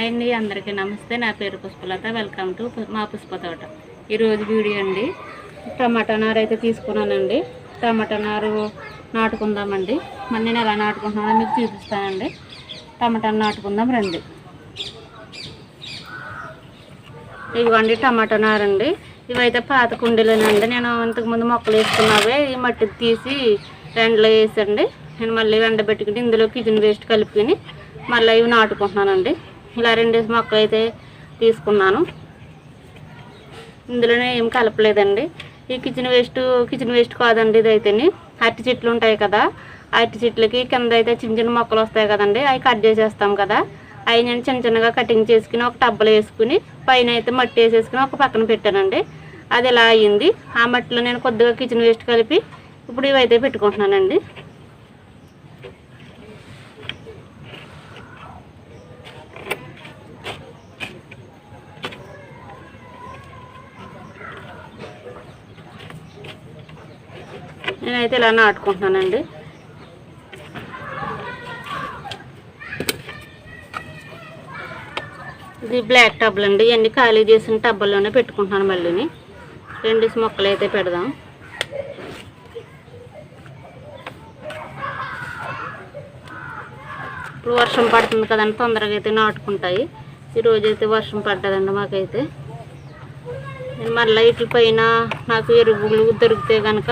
Hi అండి అందరికీ నమస్తే. నా పేరు పుష్పలత. వెల్కమ్ టు మా పుష్ప తోట. ఈరోజు వీడియో అండి. టమాటా నారు అయితే తీసుకున్నానండి. టమాటా నారు నాటుకుందామండి. మరి నేను ఎలా నాటుకుంటున్నానో మీకు చూపిస్తానండి. టమాటా నాటుకుందాం రండి. ఇవ్వండి టమాటా నారండి. ఇవైతే పాత కుండీలేనండి. నేను ఇంతకుముందు మొక్కలు వేసుకున్నావే. ఈ మట్టికి తీసి ఎండలో వేసండి. నేను మళ్ళీ ఎండబెట్టుకుని ఇందులో కిచెన్ వేస్ట్ కలుపుకొని మళ్ళీ ఇవి నాటుకుంటున్నానండి. ఇలా రెండేసి మొక్కలు అయితే తీసుకున్నాను. ఇందులోనే ఏం కలపలేదండి. ఈ కిచెన్ వేస్ట్ కిచెన్ వేస్ట్ కాదండి ఇది అయితేని అరటి చెట్లు ఉంటాయి కదా అరటి చెట్లకి కింద అయితే చిన్న చిన్న మొక్కలు వస్తాయి కదండి అవి కట్ చేసేస్తాం కదా. అవి నేను చిన్న చిన్నగా కటింగ్ చేసుకుని ఒక టబ్బలో వేసుకుని పైన అయితే మట్టి వేసేసుకుని ఒక పక్కన పెట్టానండి. అది ఇలా అయ్యింది ఆ మట్టిలో నేను కొద్దిగా కిచెన్ వేస్ట్ కలిపి ఇప్పుడు ఇవైతే పెట్టుకుంటున్నానండి. నేనైతే ఇలా నాటుకుంటున్నానండి ఇది బ్లాక్ టబ్బులు అండి. ఇవన్నీ ఖాళీ చేసిన టబ్బుల్లోనే పెట్టుకుంటున్నాను మళ్ళీని. రెండు మొక్కలు అయితే పెడదాం. ఇప్పుడు వర్షం పడుతుంది కదండి తొందరగా అయితే నాటుకుంటాయి. ఈరోజు అయితే వర్షం పడ్డదండి మాకైతే. నేను మళ్ళీ ఇట్ల పైన నాకు ఎరువులు దొరికితే కనుక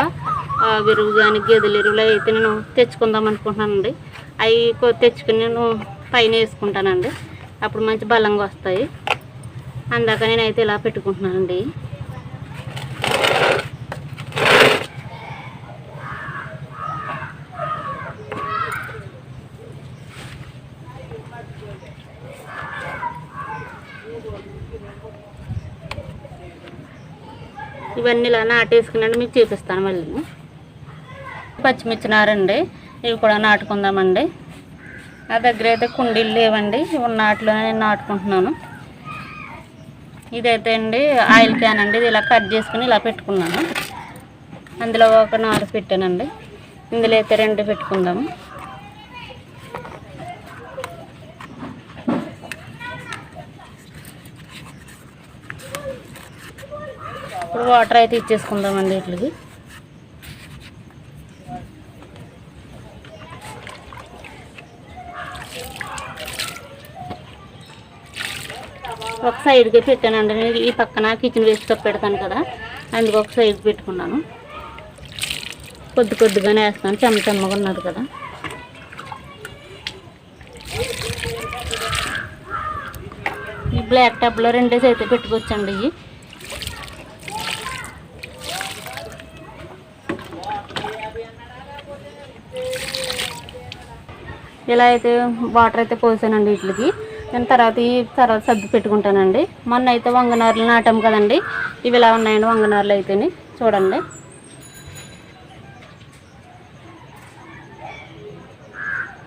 ఆ కానీ గేదెల ఎరువులు అయితే నేను తెచ్చుకుందాం అనుకుంటున్నానండి. అవి తెచ్చుకుని నేను పైన వేసుకుంటానండి. అప్పుడు మంచి బలంగా వస్తాయి. అందాక నేనైతే ఇలా పెట్టుకుంటున్నానండి. ఇవన్నీ ఇలా నాటేసుకున్నాను మీకు చూపిస్తాను మళ్ళీ. పచ్చిమిర్చి నారండి ఇవి కూడా నాటుకుందామండి. నా దగ్గర అయితే కుండీలు లేవండి. ఇవి నాటిలోనే నేను నాటుకుంటున్నాను. ఇదైతే అండి ఆయిల్ క్యాన్ అండి. ఇది ఇలా కట్ చేసుకుని ఇలా పెట్టుకున్నాను. అందులో ఒక నారు పెట్టానండి. ఇందులో అయితే రెండు పెట్టుకుందాము. ఇప్పుడు వాటర్ అయితే ఇచ్చేసుకుందామండి వీటికి ఒక సైడ్కి పెట్టానండి నేను ఈ పక్కన కిచెన్ వేస్ట్ కప్ పెడతాను కదా. అందుకు ఒక సైడ్ పెట్టుకున్నాను. కొద్ది కొద్దిగానే వేస్తాను. చెమ్మ చెమ్మగా ఉన్నది కదా. ఈ బ్లాక్ టబ్లో రెండేసి అయితే పెట్టుకోవచ్చండి ఇవి. ఇలా అయితే వాటర్ అయితే పోసానండి వీటికి నేను తర్వాత ఈ తర్వాత సర్ది పెట్టుకుంటానండి. మొన్న అయితే వంగనారులు నాటాం కదండి. ఇవి ఇలా ఉన్నాయండి వంగనారులు అయితేని. చూడండి.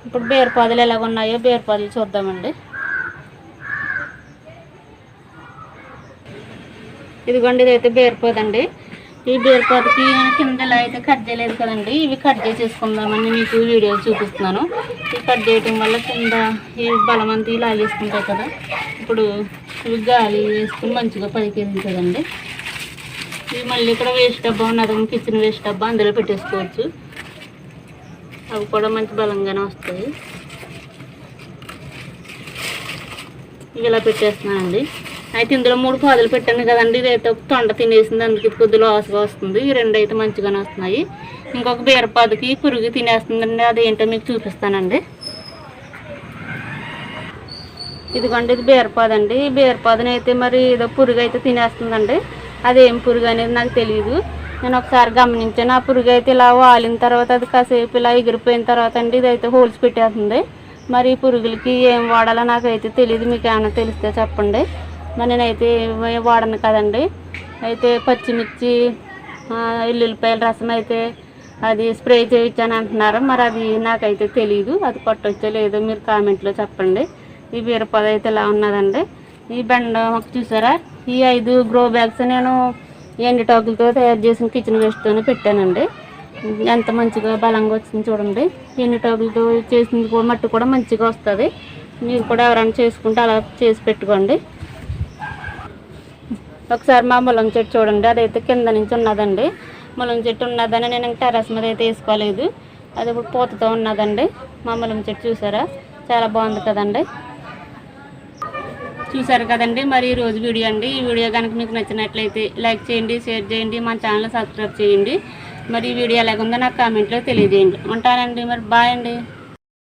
ఇప్పుడు బీరపాదులు ఎలాగ ఉన్నాయో బీరపాదులు చూద్దామండి. ఇదిగోండి ఇదైతే బీరపాదండి. ఈ బీరపాదకి కింద ఇలా అయితే కట్ చేయలేదు కదండి. ఇవి కట్ చేసేసుకుందామని మీకు వీడియో చూపిస్తున్నాను. ఇవి కట్ చేయటం వల్ల కింద ఈ బలమంతా ఇలా వేసుకుంటాయి కదా. ఇప్పుడు ఇవి గాలి వేసుకుని మంచిగా పైకి ఎదుగుతుందండి ఇవి మళ్ళీ ఇక్కడ వేస్ట్ డబ్బా ఉన్నది కిచెన్ వేస్ట్ డబ్బా అందులో పెట్టేసుకోవచ్చు. అవి కూడా మంచి బలంగానే వస్తాయి. ఇవి ఇలా పెట్టేస్తున్నానండి. అయితే ఇందులో మూడు పాదులు పెట్టాను కదండి. ఇదైతే ఒక తొండ తినేసింది. అందుకే కొద్ది లాస్గా వస్తుంది. ఈ రెండు అయితే మంచిగానే వస్తున్నాయి. ఇంకొక బీరపాదుకి పురుగు తినేస్తుందండి. అదేంటో మీకు చూపిస్తానండి. ఇదిగోండి ఇది బీరపాదండి ఈ బీరపాదని అయితే మరి ఏదో పురుగు అయితే తినేస్తుందండి. అదేం పురుగు అనేది నాకు తెలియదు నేను ఒకసారి గమనించాను. ఆ పురుగు అయితే ఇలా వాలిన తర్వాత అది కాసేపు ఇలా ఎగిరిపోయిన తర్వాత అండి ఇదైతే హోల్స్ పెట్టేస్తుంది. మరి ఈ పురుగులకి ఏం వాడాలో నాకైతే తెలియదు మీకు ఏమైనా తెలిస్తే చెప్పండి. మరి నేనైతే వాడను కదండి. అయితే పచ్చిమిర్చి ఎల్లుల్లిపాయల రసం అయితే అది స్ప్రే చేయించాను అంటున్నారు. మరి అది నాకైతే తెలియదు అది కొట్టొచ్చో లేదో మీరు కామెంట్లో చెప్పండి. ఈ బీరపద అయితే ఇలా ఉన్నదండి? ఈ బెండ ఒక చూసారా? ఈ ఐదు గ్రో బ్యాగ్స్ నేను ఎండిటాకులతో తయారు చేసిన కిచెన్ వేస్ట్తోనే పెట్టానండి. ఎంత మంచిగా బలంగా వచ్చింది చూడండి. ఎండిటాకులతో చేసింది మట్టి కూడా మంచిగా వస్తుంది. మీరు కూడా ఎవరైనా చేసుకుంటే అలా చేసి పెట్టుకోండి. ఒకసారి మా ములం చెట్టు చూడండి అదైతే కింద నుంచి ఉన్నదండి. ములం చెట్టు ఉన్నదని నేను ఇంకా టెర్రస్ మీద అయితే వేసుకోలేదు. అది ఇప్పుడు పూతతో ఉన్నదండి. మా ములం చెట్టు చూసారా? చాలా బాగుంది కదండి. చూసారు కదండి మరి ఈ రోజు వీడియో అండి. ఈ వీడియో కనుక మీకు నచ్చినట్లయితే లైక్ చేయండి షేర్ చేయండి మన ఛానల్ సబ్స్క్రైబ్ చేయండి. మరి ఈ వీడియో ఎలాగుందో నాకు కామెంట్లో తెలియజేయండి. ఉంటానండి మరి బాయ్ అండి.